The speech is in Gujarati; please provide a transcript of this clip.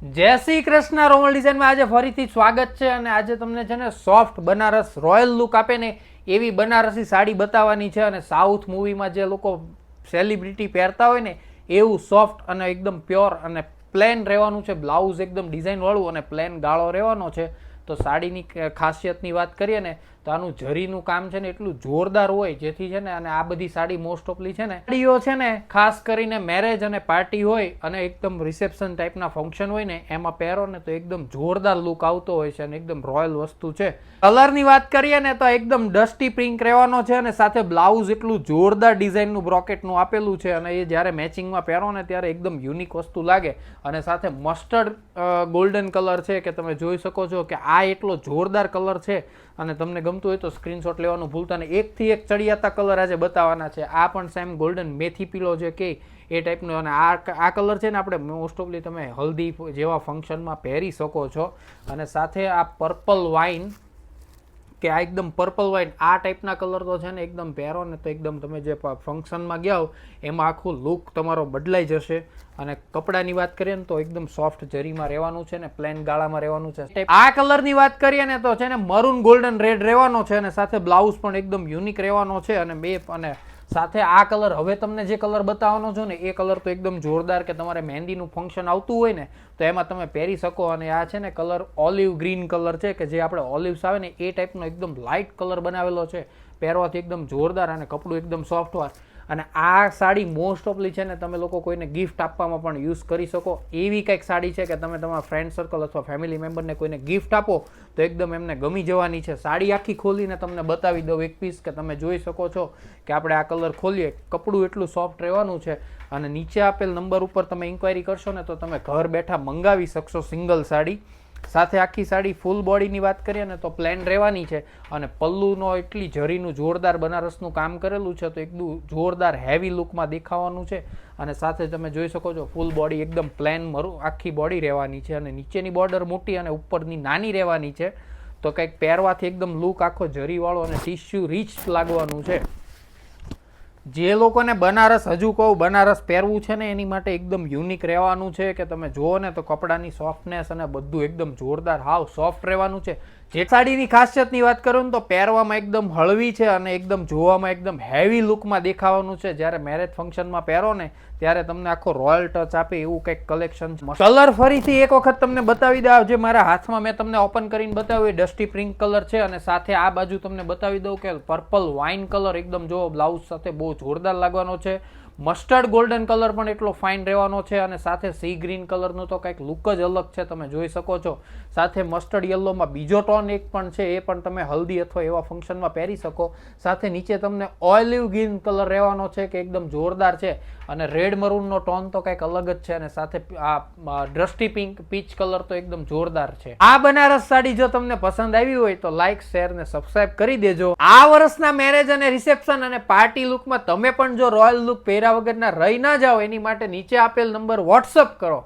જય શ્રી કૃષ્ણ, રોમલ ડિઝાઇનમાં આજે ફરીથી સ્વાગત છે અને આજે તમને છે ને સોફ્ટ બનારસ રોયલ લુક આપે ને એવી બનારસી સાડી બતાવવાની છે અને સાઉથ મૂવીમાં જે લોકો સેલિબ્રિટી પહેરતા હોય ને, એવું સોફ્ટ અને એકદમ પ્યોર અને પ્લેન રહેવાનું છે. બ્લાઉઝ એકદમ ડિઝાઇનવાળું અને પ્લેન ગાળો રહેવાનો છે. તો સાડીની ખાસિયતની વાત કરીએ ને તો આનું જરીનું કામ છે ને એટલું જોરદાર હોય જેથી છે ને અને આ બધી સાડી મોસ્ટ ઓફલી છે ને સાડીઓ છે ને ખાસ કરીને મેરેજ અને પાર્ટી હોય અને એકદમ રિસેપ્શન ટાઈપના ફંક્શન હોય ને એમાં પહેરો ને તો એકદમ જોરદાર લુક આવતો હોય છે અને એકદમ રોયલ વસ્તુ છે. કલરની વાત કરીએ ને તો એકદમ ડસ્ટી પિંક રહેવાનો છે અને સાથે બ્લાઉઝ એટલું જોરદાર ડિઝાઇનનું બ્રોકેટનું આપેલું છે અને એ જ્યારે મેચિંગમાં પહેરો ને ત્યારે એકદમ યુનિક વસ્તુ લાગે અને સાથે મસ્ટર્ડ ગોલ્ડન કલર છે કે તમે જોઈ શકો છો કે આ એટલો જોરદાર કલર છે અને તમને ગમતું હોય તો સ્ક્રીનશોટ લેવાનું ભૂલતા નહીં. એકથી એક ચડિયાતા કલર આજે બતાવવાના છે. આ પણ સેમ ગોલ્ડન મેથી પીલો જે કે એ ટાઈપનો અને આ આ કલર છે ને આપણે મોસ્ટ ઓફલી તમે હલ્દી જેવા ફંક્શનમાં પહેરી શકો છો. અને સાથે આ પર્પલ વાઇન કે આ એકદમ પર્પલ વાઇન આ ટાઈપના કલર તો છે ને એકદમ પહેરો ને તો એકદમ તમે જે ફંક્શનમાં ગયા હો, એમાં આખું લુક તમારો બદલાઈ જશે. અને કપડાની વાત કરીએ ને તો એકદમ સોફ્ટ જરીમાં રહેવાનું છે ને પ્લેન ગાળામાં રહેવાનું છે. આ કલરની વાત કરીએ ને તો છે ને મરૂન ગોલ્ડન રેડ રહેવાનો છે અને સાથે બ્લાઉઝ પણ એકદમ યુનિક રહેવાનો છે અને બે અને સાથે આ કલર, હવે તમને જે કલર બતાવવાનો છો ને, એ કલર તો એકદમ જોરદાર કે તમારે મહેંદીનું ફંક્શન આવતું હોય ને, તો એમાં તમે પહેરી શકો. અને આ છે ને કલર ઓલિવ ગ્રીન કલર છે, કે જે આપણે ઓલિવ્સ આવે ને, એ ટાઈપનો એકદમ લાઇટ કલર બનાવેલો છે. પહેરવાથી એકદમ જોરદાર અને કપડું એકદમ સોફ્ટ હોય. અને આ સાડી મોસ્ટ ઓફલી છે ને તમે લોકો કોઈને ગિફ્ટ આપવામાં પણ યુઝ કરી શકો. એવી કંઈક સાડી છે કે તમે તમારા ફ્રેન્ડ સર્કલ અથવા ફેમિલી મેમ્બરને કોઈને ગિફ્ટ આપો, તો એકદમ એમને ગમી જવાની છે. સાડી આખી ખોલીને તમને બતાવી દઉં એક પીસ કે તમે જોઈ શકો છો કે આપણે આ કલર ખોલીએ. કપડું એટલું સોફ્ટ રહેવાનું છે અને નીચે આપેલ નંબર ઉપર તમે ઇન્ક્વાયરી કરશો ને તો તમે ઘર બેઠા મંગાવી શકશો સિંગલ સાડી. સાથે આખી સાડી ફૂલ બોડીની વાત કરીએ ને તો પ્લેન રહેવાની છે અને પલ્લુનો એટલી જરીનું જોરદાર બનારસનું કામ કરેલું છે, તો એકદમ જોરદાર હેવી લુકમાં દેખાવાનું છે. અને સાથે તમે જોઈ શકો છો ફૂલ બોડી એકદમ પ્લેન મરું આખી બોડી રહેવાની છે અને નીચેની બોર્ડર મોટી અને ઉપરની નાની રહેવાની છે. તો કંઈક પહેરવાથી એકદમ લુક આખો જરીવાળો અને ટીસ્યુ રીચ લાગવાનું છે. જે લોકોને બનારસ હજુ કહું, બનારસ પહેરવું છે ને એની માટે એકદમ યુનિક રહેવાનું છે કે તમે જુઓ ને તો કપડાની સોફ્ટનેસ અને બધું એકદમ જોરદાર, હાવ સોફ્ટ રહેવાનું છે. જે સાડીની ખાસિયતની વાત કરું ને તો પહેરવામાં એકદમ હળવી છે અને એકદમ જોવામાં એકદમ હેવી લુકમાં દેખાવાનું છે. જ્યારે મેરેજ ફંક્શનમાં પહેરો ને, ત્યારે તમને આખો રોયલ ટચ આપે એવું કંઈક કલેક્શન કલર ફરીથી એક વખત તમને બતાવી દઉં, જે મારા હાથમાં મેં તમને ઓપન કરીને બતાવ્યું, એ ડસ્ટી પિંક કલર છે અને સાથે આ બાજુ તમને બતાવી દઉં કે પર્પલ વાઇન કલર એકદમ જો બ્લાઉઝ સાથે બહુ જોરદાર લાગવાનો છે. મસ્ટર્ડ ગોલ્ડન કલર પણ એટલો ફાઇન રહેવાનો છે અને સાથે સી ગ્રીન કલરનો તો કંઈક લુક જ અલગ છે, તમે જોઈ શકો છો. સાથે મસ્ટર્ડ યલોમાં બીજો ટોન એક પણ છે, એ પણ તમે હલ્દી અથવા એવા ફંક્શનમાં પહેરી શકો. સાથે નીચે તમને ઓલિવ ગ્રીન કલર રહેવાનો છે, કે એકદમ જોરદાર છે. અને રેડ મરૂનનો ટોન તો કંઈક અલગ જ છે અને સાથે આ દ્રષ્ટિ પિંક પીચ કલર તો એકદમ જોરદાર છે. આ બનારસ સાડી જો તમને પસંદ આવી હોય તો લાઇક શેર ને સબસ્ક્રાઇબ કરી દેજો. આ વર્ષના મેરેજ અને રિસેપ્શન અને પાર્ટી લુકમાં તમે પણ જો રોયલ લુક વગરના રહી ના જાઓ એની માટે નીચે આપેલ નંબર વોટ્સઅપ કરો.